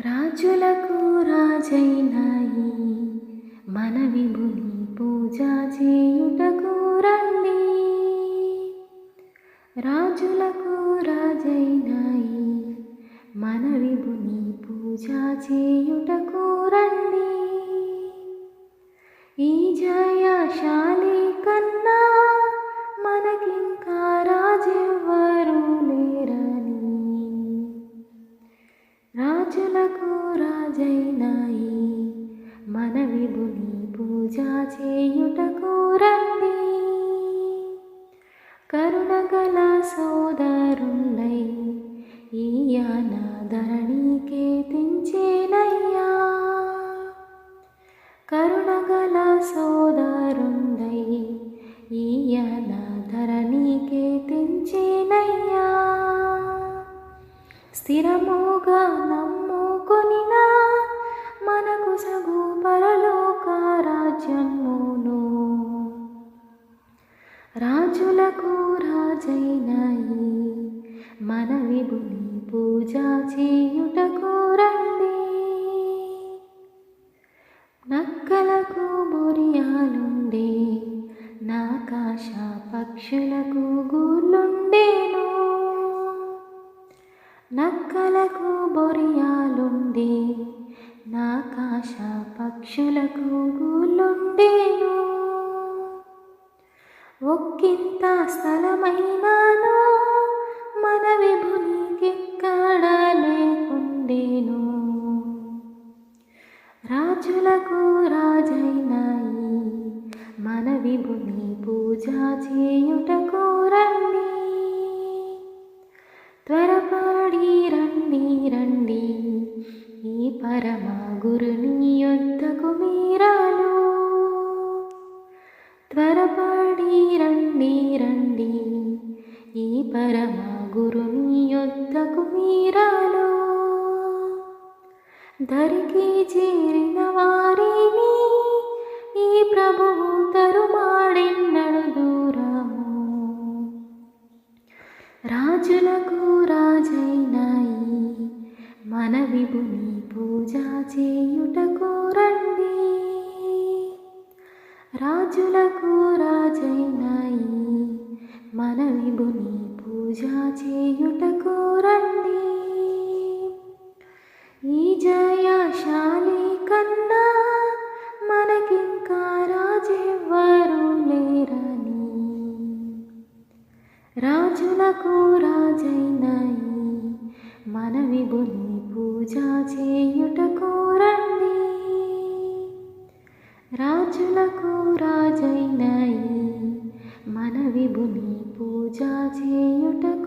రాజులకు రాజైనాయి. మన విభుని పూజ చేయుటకు రండి. రాజులకు రాజైనాయి. మన విభుని పూజ చేయుటకు రండి. ఈ జయశాలి కన్నా మనకింకా రాజులకు రాజైనాయి. మన విభుని పూజ చేయుటకు రండి. కరుణగల సోదరులై ఈయన ధరణికే తెంచేనయ్యా కరుణగల సోదరుండై ఈయన ధరణికే తెంచేనయ్యా స్థిరముగా నమ్మ రాజులకు రాజైనాయి. మన విభుని పూజ చేయుటకు రండి. నక్కలకు బొరియాలుండే నాకాశ పక్షులకు గూళ్ళుండేను. నక్కలకు బొరియాలుండే నాకాశ పక్షులకు గూళ్ళు ఒక్కింత స్థలమైనాను మన విభునికెక్కడ లేకుండేను రాజులకు రాజైనాయి మన విభుని పూజ చేయుటకు రండి. త్వరపడి రండి రండి. ఈ పరమ గురుని యొద్దకు మీరాలు త్వరపడి రండి. రండి ఈ పరమ గురుని యొద్దకు మీరాలు. దరికి చేరిన వారిని ఈ ప్రభువు తరుమాడెన్నడు దూరము. రాజులకు రాజైనాయి మన విభుని పూజ చేయుటకు రాజులకు రాజైనాయి. మన విభుని పూజ చేయుటకు రండి. ఈ జయశాలి కన్నా మనకింకా రాజెవ్వరు లేరని. రాజులకు రాజైనాయి. మన విభుని పూజ చేయుటకు రాజైనాయి మన విభుని పూజ చేయుటకు